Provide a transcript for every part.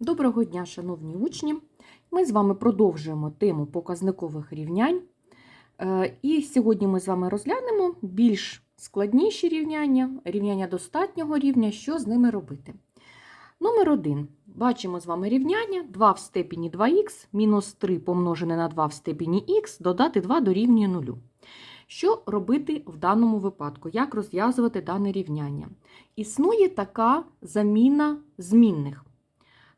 Доброго дня, шановні учні! Ми з вами продовжуємо тему показникових рівнянь. Е, І сьогодні ми з вами розглянемо більш складніші рівняння, рівняння достатнього рівня, що з ними робити. Номер 1. Бачимо з вами рівняння 2 в степені 2х мінус 3 помножене на 2 в степені х додати 2 дорівнює 0. Що робити в даному випадку? Як розв'язувати дане рівняння? Існує така заміна змінних.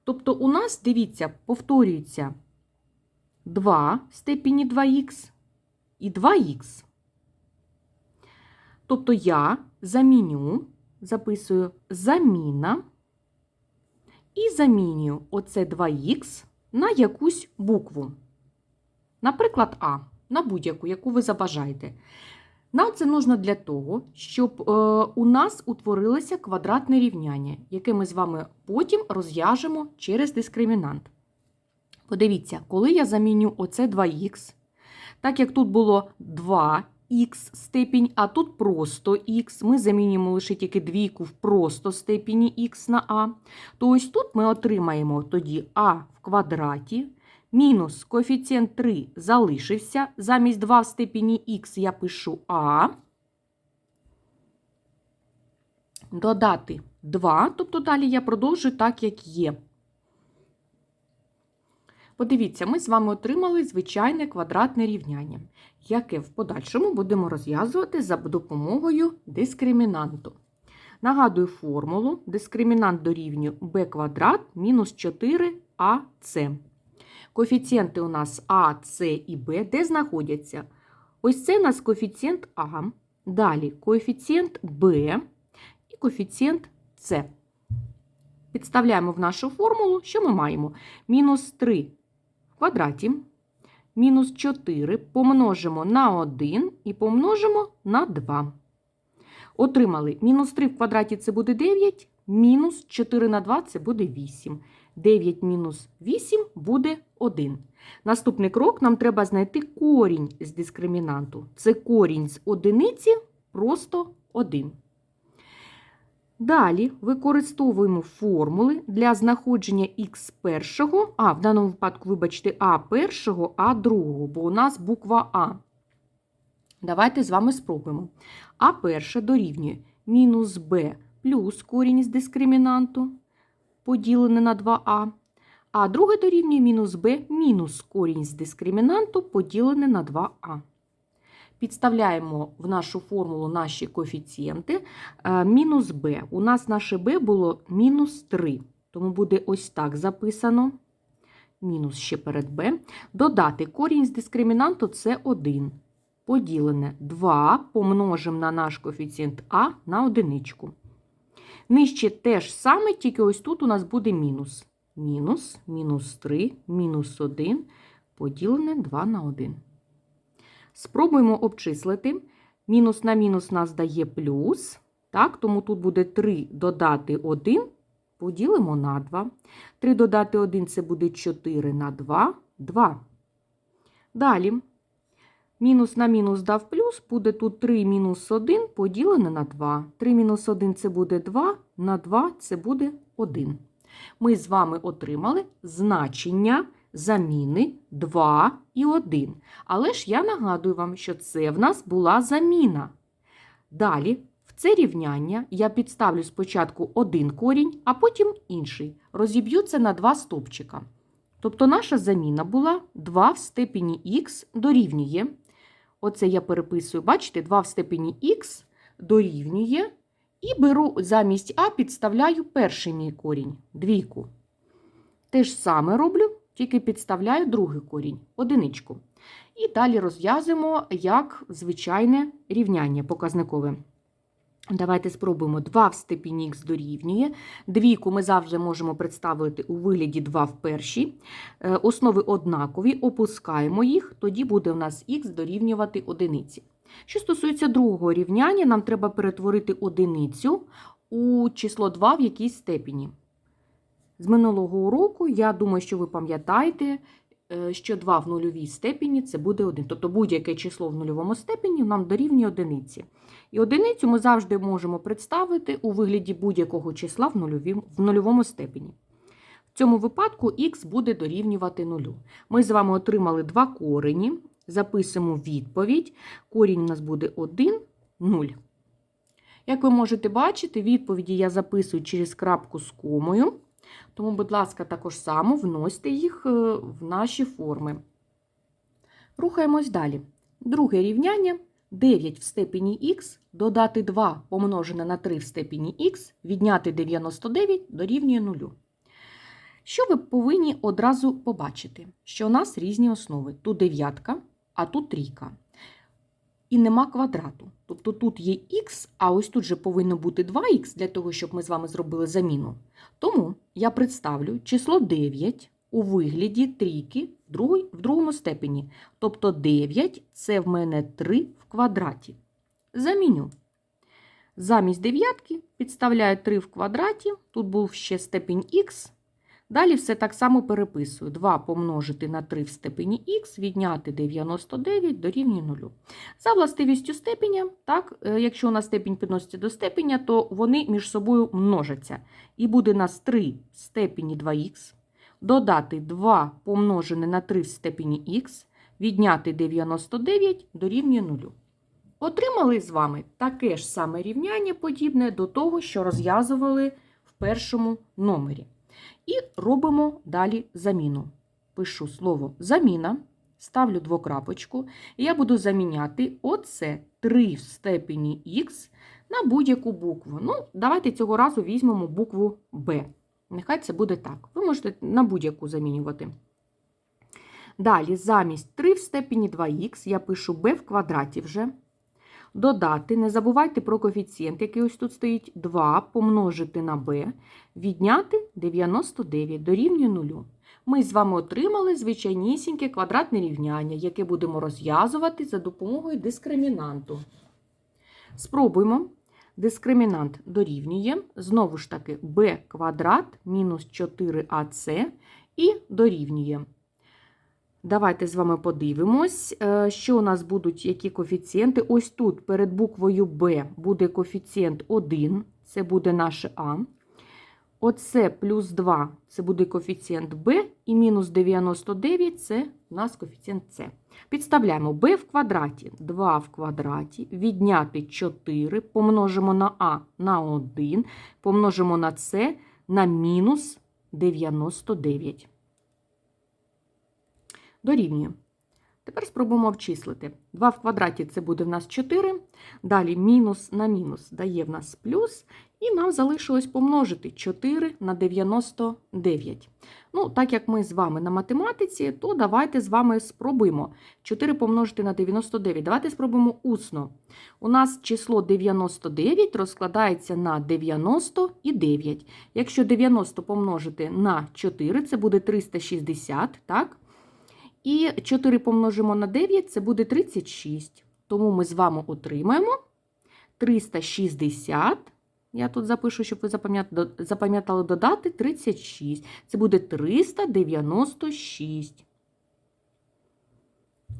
Тобто у нас, дивіться, повторюється 2 в степені 2х і 2х. Тобто я заміню, записую заміна і замінюю оце 2х на якусь букву. Наприклад, А, на будь-яку, яку ви забажаєте. Нам це нужно для того, щоб е, у нас утворилося квадратне рівняння, яке ми з вами потім розв'яжемо через дискримінант. Подивіться, коли я заміню оце 2х, так як тут було 2х степінь, а тут просто х, ми замінюємо лише тільки двійку в просто степені х на а, то ось тут ми отримаємо тоді а в квадраті. Мінус коефіцієнт 3 залишився. Замість 2 в степені х я пишу а. Додати 2, тобто далі я продовжую так, як є. Подивіться, ми з вами отримали звичайне квадратне рівняння, яке в подальшому будемо розв'язувати за допомогою дискримінанту. Нагадую формулу. Дискримінант дорівнює b квадрат мінус 4ac. Коефіцієнти у нас А, С і Б, де знаходяться? Ось це у нас коефіцієнт А, далі коефіцієнт Б і коефіцієнт С. Підставляємо в нашу формулу, що ми маємо? Мінус 3 в квадраті, мінус 4 помножимо на 1 і помножимо на 2. Отримали мінус 3 в квадраті це буде 9, мінус 4 на 2 це буде 8. 9 мінус 8 буде 1. Наступний крок нам треба знайти корінь з дискримінанту. Це корінь з одиниці просто 1. Далі використовуємо формули для знаходження х першого, а в даному випадку, вибачте, а першого, а другого, бо у нас буква А. Давайте з вами спробуємо. А перше дорівнює мінус b плюс корінь з дискримінанту поділене на 2а. А друге дорівнює мінус b мінус корінь з дискримінанту поділене на 2а. Підставляємо в нашу формулу наші коефіцієнти. Е, мінус b. У нас наше b було мінус 3. Тому буде ось так записано. Мінус ще перед b. Додати корінь з дискримінанту це 1. Поділене 2 помножимо на наш коефіцієнт а на одиничку. Нижче теж саме, тільки ось тут у нас буде мінус. Мінус, мінус 3, мінус 1, поділене 2 на 1. Спробуємо обчислити. Мінус на мінус нас дає плюс. Так, Тому тут буде 3 додати 1, поділимо на 2. 3 додати 1 це буде 4 на 2, 2. Далі. Мінус на мінус дав плюс, буде тут 3 мінус 1 поділене на 2. 3 мінус 1 це буде 2, на 2 це буде 1. Ми з вами отримали значення заміни 2 і 1. Але ж я нагадую вам, що це в нас була заміна. Далі, в це рівняння я підставлю спочатку один корінь, а потім інший. Розіб'ю це на два стопчика. Тобто наша заміна була 2 в степені х дорівнює. Оце я переписую, бачите, 2 в степені х дорівнює. І беру замість А підставляю перший мій корінь, двійку. Те ж саме роблю, тільки підставляю другий корінь, одиничку. І далі розв'язуємо як звичайне рівняння показникове. Давайте спробуємо 2 в степені х дорівнює. Двійку ми завжди можемо представити у вигляді 2 в першій. Е, Основи однакові, опускаємо їх, тоді буде у нас х дорівнювати одиниці. Що стосується другого рівняння, нам треба перетворити одиницю у число 2 в якійсь степені. З минулого уроку, я думаю, що ви пам'ятаєте, е, що 2 в нульовій степені це буде 1. Тобто будь-яке число в нульовому степені нам дорівнює одиниці. І одиницю ми завжди можемо представити у вигляді будь-якого числа в, нульовім, в нульовому степені. В цьому випадку х буде дорівнювати 0. Ми з вами отримали два корені. Записуємо відповідь. Корінь у нас буде 1, 0. Як ви можете бачити, відповіді я записую через крапку з комою. Тому, будь ласка, також само вносьте їх е, в наші форми. Рухаємось далі. Друге рівняння 9 в степені х додати 2 помножене на 3 в степені х, відняти 99 дорівнює 0. Що ви повинні одразу побачити? Що у нас різні основи. Тут дев'ятка, а тут трійка. І нема квадрату. Тобто тут є х, а ось тут же повинно бути 2х для того, щоб ми з вами зробили заміну. Тому я представлю число 9 у вигляді трійки в, другому степені. Тобто 9 це в мене 3 в квадраті. Заміню. Замість дев'ятки підставляю 3 в квадраті, тут був ще степінь х. Далі все так само переписую. 2 помножити на 3 в степені х, відняти 99 дорівнює 0. За властивістю степеня, так, е, якщо у нас степінь підноситься до степеня, то вони між собою множаться. І буде у нас 3 в степені 2х, додати 2 помножене на 3 в степені х, відняти 99 дорівнює 0. Отримали з вами таке ж саме рівняння, подібне до того, що розв'язували в першому номері. І робимо далі заміну. Пишу слово заміна, ставлю двокрапочку, і я буду заміняти оце 3 в степені х на будь-яку букву. Ну, давайте цього разу візьмемо букву Б. Нехай це буде так. Ви можете на будь-яку замінювати. Далі, замість 3 в степені 2х я пишу b в квадраті вже. Додати, не забувайте про коефіцієнт, який ось тут стоїть, 2 помножити на b, відняти 99 дорівнює 0. Ми з вами отримали звичайнісіньке квадратне рівняння, яке будемо розв'язувати за допомогою дискримінанту. Спробуємо. Дискримінант дорівнює, знову ж таки, b квадрат мінус 4ac і дорівнює. Давайте з вами подивимось, е, що у нас будуть які коефіцієнти. Ось тут перед буквою Б буде коефіцієнт 1, це буде наше А. Оце плюс 2 це буде коефіцієнт Б, і мінус 99 це у нас коефіцієнт С. Підставляємо b в квадраті, 2 в квадраті, відняти 4, помножимо на А на 1, помножимо на С на мінус 99 дорівнює. Тепер спробуємо обчислити. 2 в квадраті це буде в нас 4. Далі мінус на мінус дає в нас плюс. І нам залишилось помножити 4 на 99. Ну, так як ми з вами на математиці, то давайте з вами спробуємо 4 помножити на 99. Давайте спробуємо усно. У нас число 99 розкладається на 90 і 9. Якщо 90 помножити на 4, це буде 360, так? І 4 помножимо на 9, це буде 36. Тому ми з вами отримаємо 360. Я тут запишу, щоб ви запам'ятали додати 36. Це буде 396.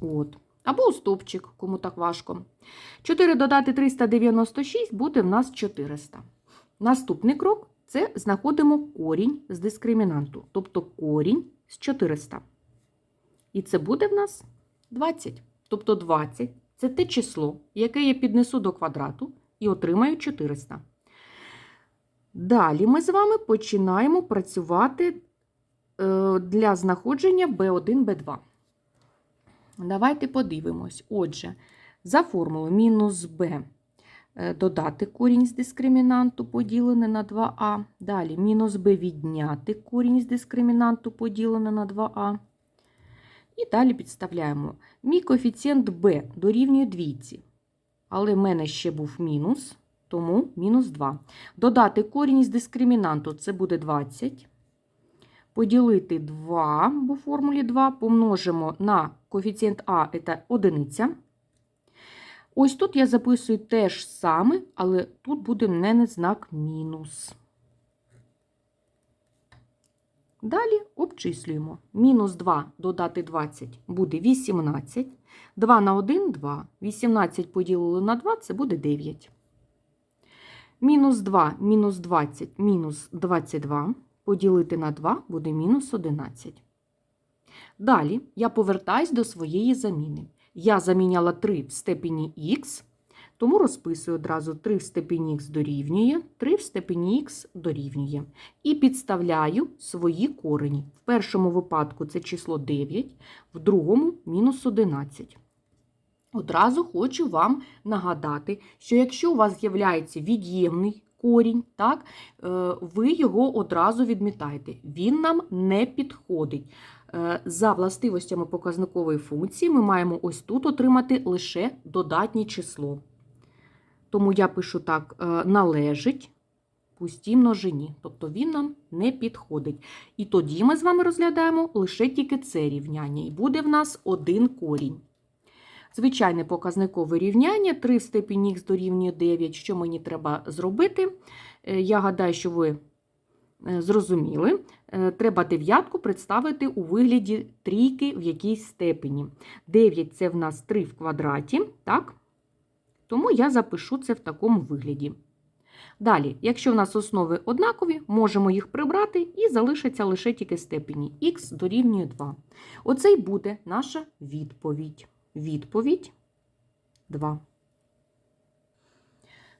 От. Або у стовпчик, кому так важко. 4 додати 396 буде в нас 400. Наступний крок це знаходимо корінь з дискримінанту, тобто корінь з 400. І це буде в нас 20. Тобто 20 це те число, яке я піднесу до квадрату і отримаю 400. Далі ми з вами починаємо працювати е, для знаходження B1, B2. Давайте подивимось. Отже, за формулою мінус b е, додати корінь з дискримінанту поділене на 2а. Далі мінус b відняти корінь з дискримінанту поділене на 2а. І далі підставляємо. Мій коефіцієнт b дорівнює двійці. Але в мене ще був мінус, тому мінус 2. Додати корінь з дискримінанту це буде 20. Поділити 2, бо в формулі 2 помножимо на коефіцієнт А це одиниця. Ось тут я записую те ж саме, але тут буде не знак мінус. Далі обчислюємо. Мінус 2 додати 20 буде 18. 2 на 1 – 2. 18 поділили на 2 це буде 9. Мінус 2 мінус 20 мінус 22. поділити на 2 буде мінус 11. Далі я повертаюсь до своєї заміни. Я заміняла 3 в степені х, тому розписую одразу 3 в степені х дорівнює, 3 в степені х дорівнює. І підставляю свої корені. В першому випадку це число 9, в другому мінус 11. Одразу хочу вам нагадати, що якщо у вас з'являється від'ємний корінь, так, е, ви його одразу відмітаєте. Він нам не підходить. Е, За властивостями показникової функції ми маємо ось тут отримати лише додатнє число. Тому я пишу так: е, належить пустій множині, тобто він нам не підходить. І тоді ми з вами розглядаємо лише тільки це рівняння, і буде в нас один корінь. Звичайне показникове рівняння 3 в степені х дорівнює 9. Що мені треба зробити? Е, Я гадаю, що ви е, зрозуміли. Е, Треба дев'ятку представити у вигляді трійки в якійсь степені. 9 це в нас 3 в квадраті, так? Тому я запишу це в такому вигляді. Далі, якщо в нас основи однакові, можемо їх прибрати і залишиться лише тільки степені х дорівнює 2. Оце й буде наша відповідь. Відповідь 2.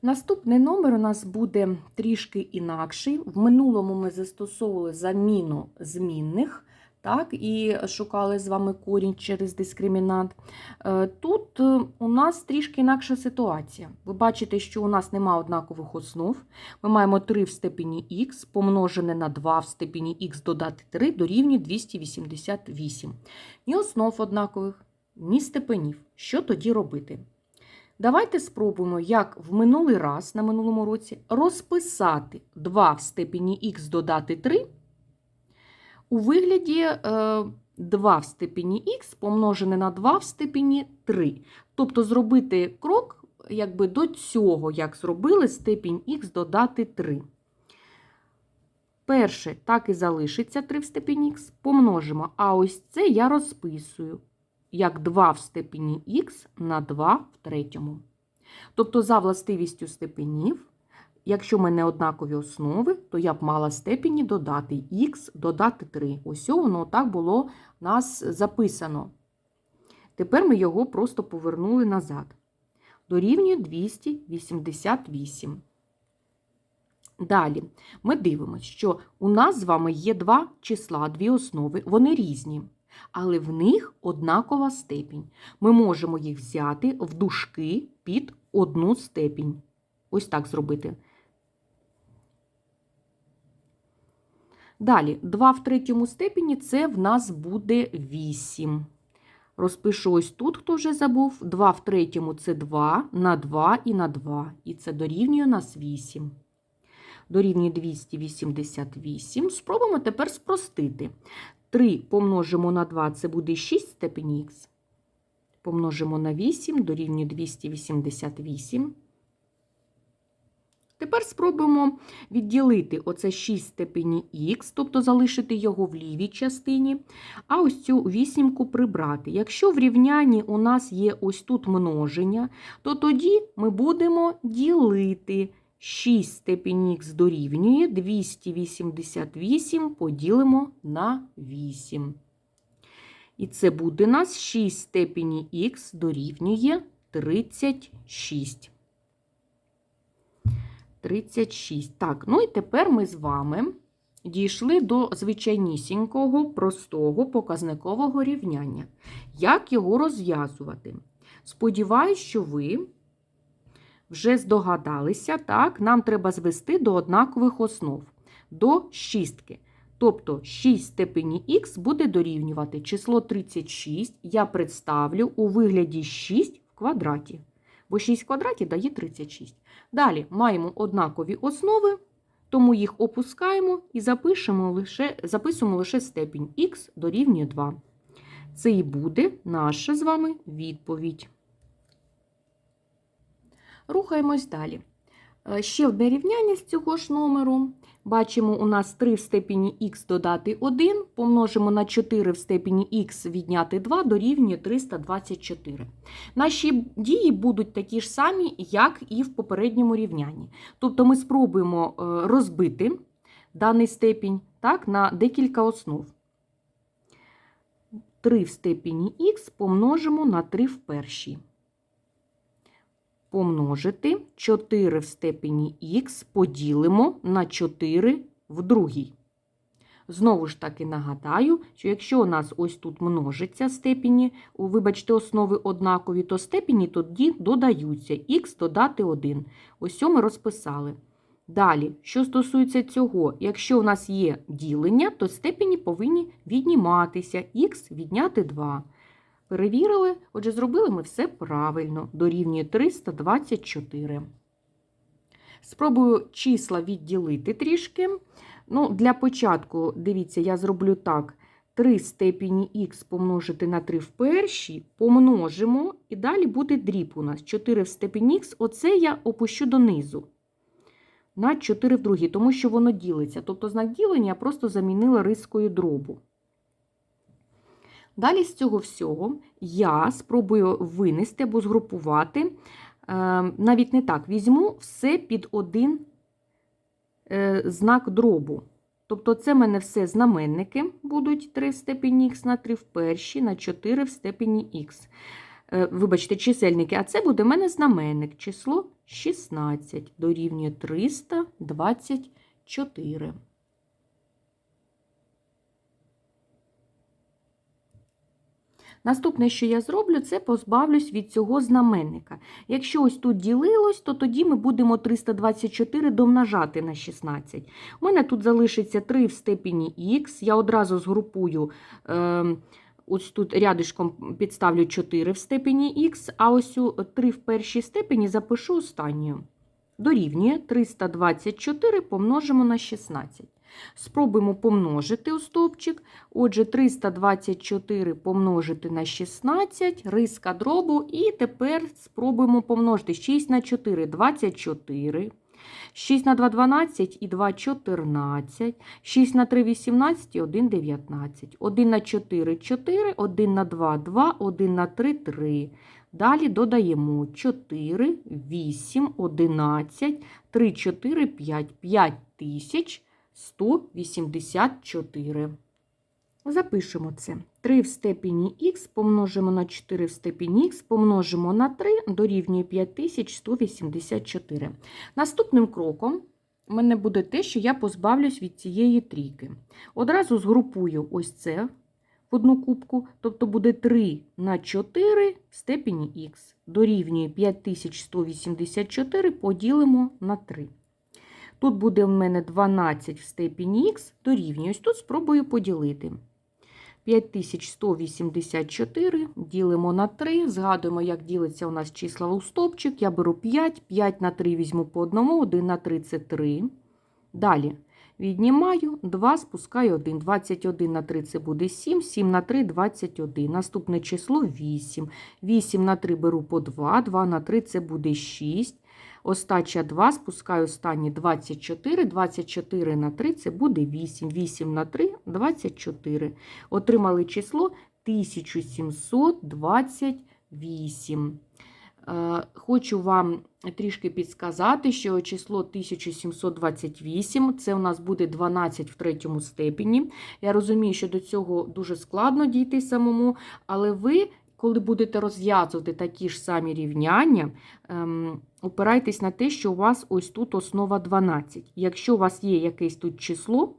Наступний номер у нас буде трішки інакший. В минулому ми застосовували заміну змінних, так, і шукали з вами корінь через дискримінант. Е, Тут е, у нас трішки інакша ситуація. Ви бачите, що у нас нема однакових основ. Ми маємо 3 в степені х помножене на 2 в степені х додати 3 дорівнює 288. Ні основ однакових, ні степенів. Що тоді робити? Давайте спробуємо, як в минулий раз на минулому році, розписати 2 в степені х додати 3 у вигляді е, 2 в степені х помножене на 2 в степені 3. Тобто зробити крок якби до цього, як зробили степінь х додати 3. Перше, так і залишиться 3 в степені х, помножимо. А ось це я розписую як 2 в степені х на 2 в третьому. Тобто, за властивістю степенів, якщо в мене однакові основи, то я б мала степені додати х, додати 3. Ось воно так було у нас записано. Тепер ми його просто повернули назад. Дорівнює 288. Далі ми дивимося, що у нас з вами є два числа, дві основи, вони різні але в них однакова степінь. Ми можемо їх взяти в дужки під одну степінь. Ось так зробити. Далі, 2 в третьому степені це в нас буде 8. Розпишу ось тут, хто вже забув. 2 в третьому це 2 на 2 і на 2. І це дорівнює нас 8. Дорівнює 288. Спробуємо тепер спростити. 3 помножимо на 2, це буде 6 степені х. Помножимо на 8, дорівнює 288. Тепер спробуємо відділити оце 6 степені х, тобто залишити його в лівій частині, а ось цю вісімку прибрати. Якщо в рівнянні у нас є ось тут множення, то тоді ми будемо ділити 6 степень х дорівнює 288 поділимо на 8. І це буде у нас 6 степені х дорівнює 36. 36. Так, ну і тепер ми з вами дійшли до звичайнісінького, простого показникового рівняння. Як його розв'язувати? Сподіваюсь, що ви вже здогадалися, так, нам треба звести до однакових основ, до шістки. Тобто 6 степені х буде дорівнювати число 36, я представлю у вигляді 6 в квадраті. Бо 6 в квадраті дає 36. Далі маємо однакові основи, тому їх опускаємо і запишемо лише, записуємо лише степінь х дорівнює 2. Це і буде наша з вами відповідь. Рухаємось далі. Е, Ще одне рівняння з цього ж номеру. Бачимо, у нас 3 в степені х додати 1, помножимо на 4 в степені х відняти 2 дорівнює 324. Наші дії будуть такі ж самі, як і в попередньому рівнянні. Тобто ми спробуємо е, розбити даний степінь так, на декілька основ. 3 в степені х помножимо на 3 в першій. Помножити 4 в степені х поділимо на 4 в другій. Знову ж таки нагадаю, що якщо у нас ось тут множиться степені, вибачте, основи однакові, то степені тоді додаються х додати 1. Ось ми розписали. Далі, що стосується цього, якщо у нас є ділення, то степені повинні відніматися, х відняти 2. Перевірили, отже, зробили ми все правильно, дорівнює 324. Спробую числа відділити трішки. Ну, Для початку, дивіться, я зроблю так. 3 степені х помножити на 3 в першій, помножимо, і далі буде дріб у нас. 4 в степені х, оце я опущу донизу. На 4 в другій, тому що воно ділиться. Тобто знак ділення я просто замінила рискою дробу. Далі з цього всього я спробую винести або згрупувати, е, навіть не так, візьму все під один е, знак дробу. Тобто це в мене все знаменники будуть 3 в степені х на 3 в першій, на 4 в степені х. Е, Вибачте, чисельники, а це буде в мене знаменник, число 16 дорівнює 324. Наступне, що я зроблю, це позбавлюсь від цього знаменника. Якщо ось тут ділилось, то тоді ми будемо 324 домножати на 16. У мене тут залишиться 3 в степені х. Я одразу згрупую, е, ось тут рядишком підставлю 4 в степені х, а ось 3 в першій степені запишу останню. Дорівнює 324 помножимо на 16. Спробуємо помножити у стовпчик. Отже, 324 помножити на 16, риска дробу. І тепер спробуємо помножити 6 на 4 24. 6 на 2 12 і 2 14, 6 на 3 18 і 1 19. 1 на 4 4, 1 на 2 2, 1 на 3 3. Далі додаємо 4, 8, 11, 3, 4, 5, 5 тисяч 184. Запишемо це. 3 в степені х помножимо на 4 в степені х, помножимо на 3, дорівнює 5184. Наступним кроком у мене буде те, що я позбавлюсь від цієї трійки. Одразу згрупую ось це в одну кубку, тобто буде 3 на 4 в степені х. Дорівнює 5184, поділимо на 3. Тут буде в мене 12 в степені х, дорівнює. Ось тут спробую поділити. 5184 ділимо на 3. Згадуємо, як ділиться у нас числа у стовпчик. Я беру 5, 5 на 3 візьму по одному, 1 на 3 це 3. Далі віднімаю 2, спускаю 1. 21 на 3 це буде 7, 7 на 3 21. Наступне число 8. 8 на 3 беру по 2, 2 на 3 це буде 6. Остача 2, спускаю останні 24, 24 на 3 це буде 8, 8 на 3 – 24. Отримали число 1728. Е, Хочу вам трішки підсказати, що число 1728 це у нас буде 12 в третьому степені. Я розумію, що до цього дуже складно дійти самому, але ви коли будете розв'язувати такі ж самі рівняння, ем, опирайтесь на те, що у вас ось тут основа 12. Якщо у вас є якесь тут число,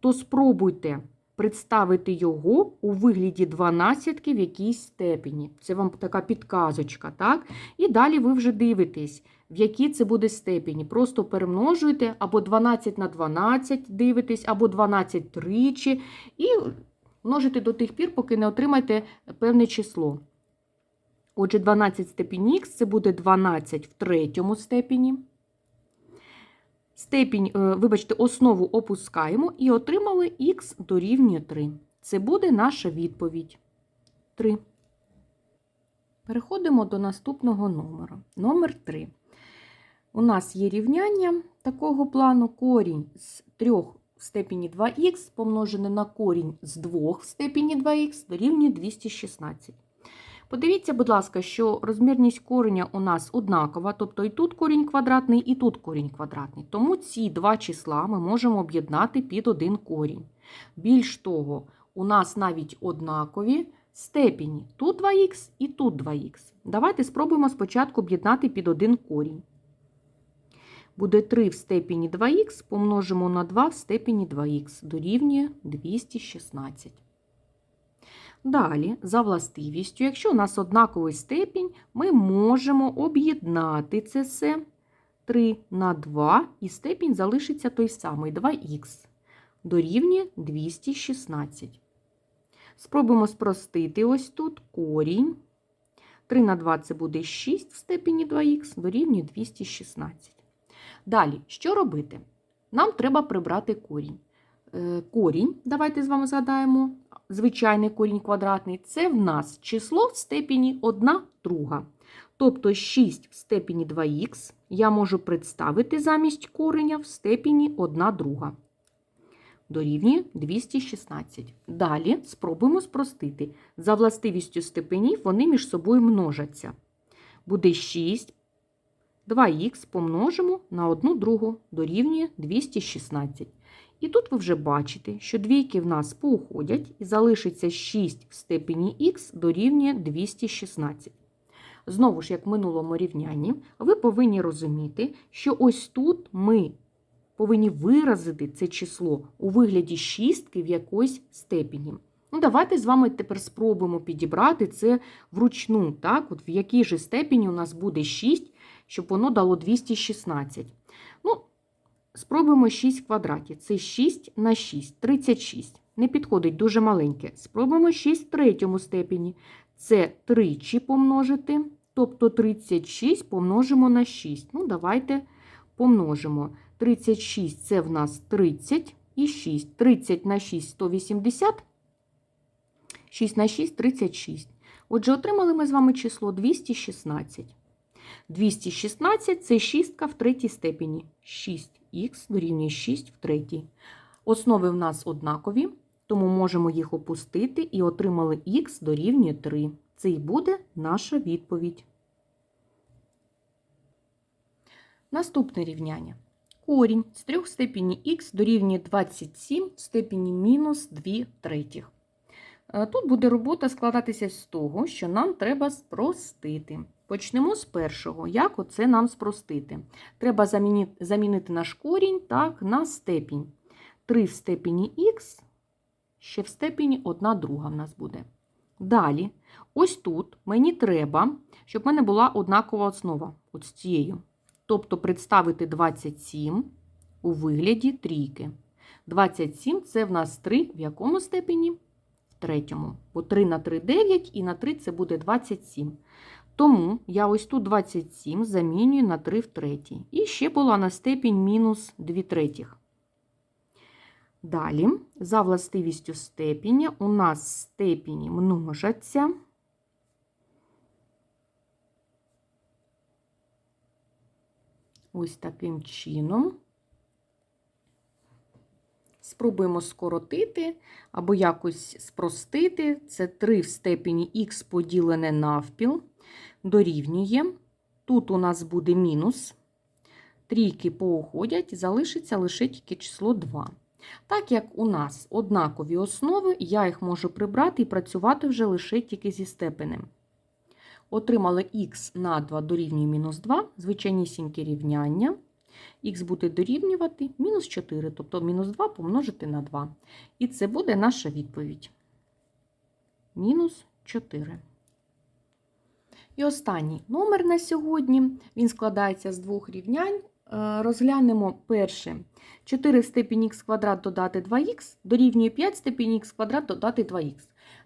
то спробуйте представити його у вигляді 12 в якійсь степені. Це вам така підказочка. так? І далі ви вже дивитесь, в якій це буде степені. Просто перемножуєте або 12 на 12 дивитесь, або 12 тричі. І множите до тих пір, поки не отримаєте певне число. Отже, 12 степінь х це буде 12 в третьому степені. Степінь, е, вибачте, основу опускаємо і отримали х дорівнює 3. Це буде наша відповідь. 3. Переходимо до наступного номеру. Номер 3. У нас є рівняння такого плану корінь з 3 в степені 2х помножене на корінь з 2 в степені 2х дорівнює 216. Подивіться, будь ласка, що розмірність кореня у нас однакова, тобто і тут корінь квадратний, і тут корінь квадратний. Тому ці два числа ми можемо об'єднати під один корінь. Більш того, у нас навіть однакові степені. Тут 2х і тут 2х. Давайте спробуємо спочатку об'єднати під один корінь. Буде 3 в степені 2х, помножимо на 2 в степені 2х, дорівнює 216. Далі, за властивістю, якщо у нас однаковий степінь, ми можемо об'єднати це все 3 на 2, і степінь залишиться той самий 2х, дорівнює 216. Спробуємо спростити ось тут корінь. 3 на 2 це буде 6 в степені 2х, дорівнює 216. Далі, що робити? Нам треба прибрати корінь. Е, Корінь, давайте з вами згадаємо, звичайний корінь квадратний, це в нас число в степені 1 друга. Тобто 6 в степені 2х я можу представити замість кореня в степені 1 друга. Дорівнює 216. Далі спробуємо спростити. За властивістю степенів вони між собою множаться. Буде 6 2х помножимо на 1 другу дорівнює 216. І тут ви вже бачите, що двійки в нас поуходять і залишиться 6 в степені х дорівнює 216. Знову ж, як в минулому рівнянні, ви повинні розуміти, що ось тут ми повинні виразити це число у вигляді шістки в якоїсь степені. Ну, Давайте з вами тепер спробуємо підібрати це вручну, так? От в якій же степені у нас буде 6, щоб воно дало 216. Ну, Спробуємо 6 в квадраті. Це 6 на 6, 36. Не підходить дуже маленьке. Спробуємо 6 в третьому степені. Це тричі помножити, тобто 36 помножимо на 6. Ну, давайте помножимо. 36 це в нас 30 і 6. 30 на 6 180. 6 на 6 36. Отже, отримали ми з вами число 216. 216 це шістка в третій степені. 6х дорівнює 6 в третій. Основи в нас однакові, тому можемо їх опустити і отримали х дорівнює 3. Це і буде наша відповідь. Наступне рівняння. Корінь з 3 в степені х дорівнює 27 в степені мінус 2 третіх. Е, Тут буде робота складатися з того, що нам треба спростити. Почнемо з першого. Як оце нам спростити? Треба замінити, наш корінь так, на степінь. 3 в степені х, ще в степені 1 друга в нас буде. Далі, ось тут мені треба, щоб в мене була однакова основа от з цією. Тобто представити 27 у вигляді трійки. 27 це в нас 3 в якому степені? В третьому. Бо 3 на 3 – 9, і на 3 це буде 27. Тому я ось тут 27 замінюю на 3 в третій. І ще була на степінь мінус 2 третіх. Далі, за властивістю степеня, у нас степені множаться. Ось таким чином. Спробуємо скоротити або якось спростити. Це 3 в степені х поділене навпіл дорівнює. Тут у нас буде мінус. Трійки поуходять, залишиться лише тільки число 2. Так як у нас однакові основи, я їх можу прибрати і працювати вже лише тільки зі степенем. Отримали х на 2 дорівнює мінус 2, звичайнісіньке рівняння. Х буде дорівнювати мінус 4, тобто мінус 2 помножити на 2. І це буде наша відповідь. Мінус 4. І останній номер на сьогодні. Він складається з двох рівнянь. Е, Розглянемо перше. 4 в степені х квадрат додати 2х дорівнює 5 в х квадрат додати 2х.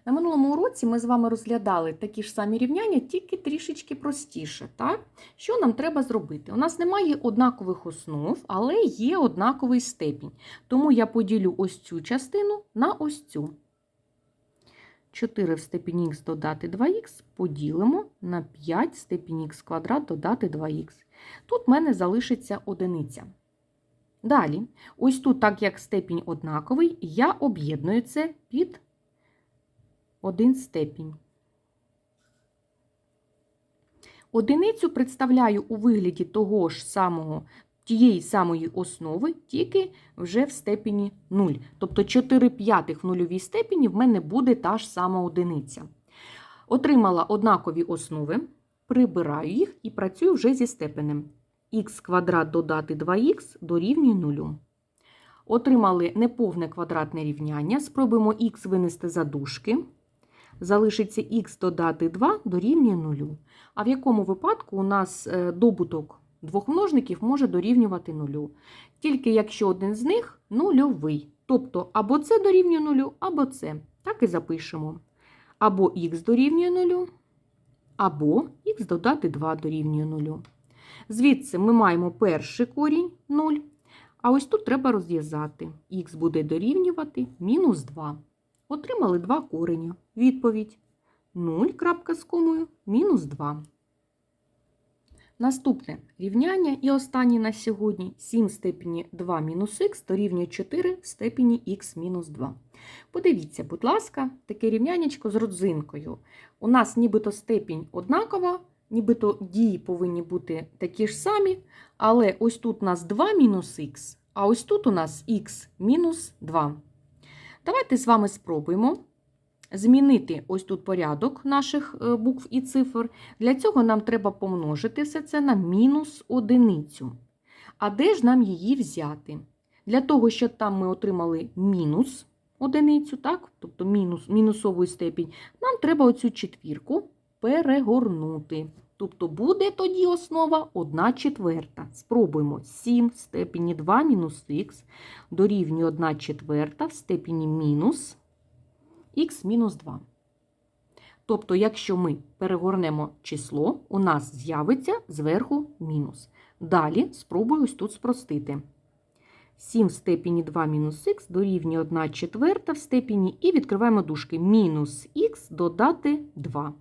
На минулому уроці ми з вами розглядали такі ж самі рівняння, тільки трішечки простіше. Так? Що нам треба зробити? У нас немає однакових основ, але є однаковий степінь. Тому я поділю ось цю частину на ось цю. 4 в степені х додати 2х поділимо на 5 в степені х квадрат додати 2х. Тут в мене залишиться одиниця. Далі, ось тут, так як степінь однаковий, я об'єдную це під один степінь. Одиницю представляю у вигляді того ж самого, тієї самої основи, тільки вже в степені 0. Тобто 4 п'ятих в нульовій степені в мене буде та ж сама одиниця. Отримала однакові основи, прибираю їх і працюю вже зі степенем. х квадрат додати 2х дорівнює 0. Отримали неповне квадратне рівняння. Спробуємо х винести за дужки. Залишиться х додати 2 дорівнює 0. А в якому випадку у нас е, добуток двох множників може дорівнювати 0? Тільки якщо один з них нульовий. Тобто або це дорівнює 0, або це. Так і запишемо. Або х дорівнює 0, або х додати 2 дорівнює 0. Звідси ми маємо перший корінь 0. А ось тут треба розв'язати. Х буде дорівнювати мінус 2. Отримали два кореня. Відповідь 0 крапка з комою мінус 2. Наступне рівняння і останнє на сьогодні 7 в степені 2 мінус х дорівнює 4 в степені х мінус 2. Подивіться, будь ласка, таке рівняннячко з родзинкою. У нас нібито степінь однакова, нібито дії повинні бути такі ж самі, але ось тут у нас 2 мінус х, а ось тут у нас х мінус 2. Давайте з вами спробуємо змінити ось тут порядок наших е, букв і цифр. Для цього нам треба помножити все це на мінус одиницю. А де ж нам її взяти? Для того, щоб там ми отримали мінус одиницю, так? тобто мінус, мінусову степінь, нам треба оцю четвірку перегорнути. Тобто буде тоді основа 1 четверта. Спробуємо 7 в степені 2 мінус х дорівнює 1 четверта в степені мінус х мінус 2. Тобто, якщо ми перегорнемо число, у нас з'явиться зверху мінус. Далі спробую ось тут спростити. 7 в степені 2 мінус х дорівнює 1 четверта в степені і відкриваємо дужки. Мінус х додати 2.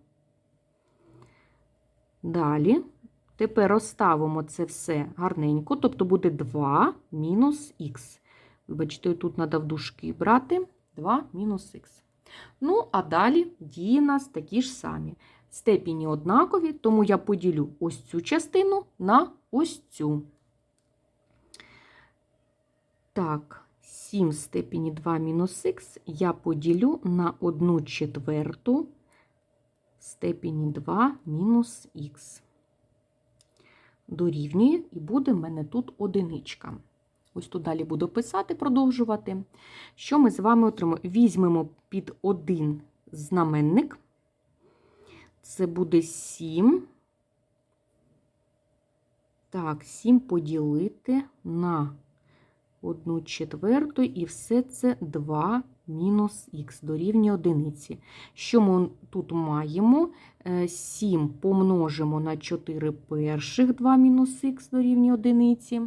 Далі, тепер розставимо це все гарненько, тобто буде 2 мінус х. Вибачте, тут треба в дужки брати 2 мінус х. Ну, а далі дії нас такі ж самі. Степені однакові, тому я поділю ось цю частину на ось цю. Так, 7 в степені 2 мінус х я поділю на 1 четверту степені 2 мінус х. Дорівнює, і буде в мене тут одиничка. Ось тут далі буду писати, продовжувати. Що ми з вами отримаємо? Візьмемо під один знаменник. Це буде 7. Так, 7 поділити на 1 четверту, і все це 2 мінус х дорівнює одиниці. Що ми тут маємо? 7 помножимо на 4 перших 2 мінус х дорівнює одиниці.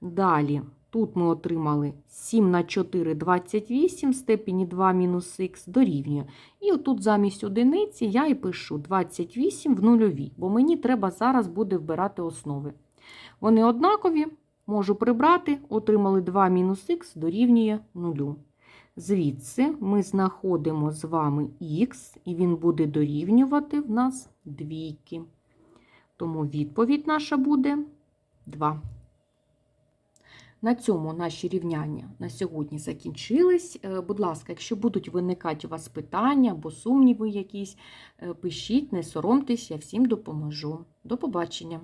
Далі, тут ми отримали 7 на 4 28 в степені 2 мінус х дорівнює. І отут замість одиниці я і пишу 28 в нульові, бо мені треба зараз буде вбирати основи. Вони однакові, можу прибрати, отримали 2 мінус х дорівнює 0. Звідси ми знаходимо з вами х, і він буде дорівнювати в нас двійки. Тому відповідь наша буде 2. На цьому наші рівняння на сьогодні закінчились. Е, Будь ласка, якщо будуть виникати у вас питання або сумніви якісь, е, пишіть, не соромтесь, я всім допоможу. До побачення!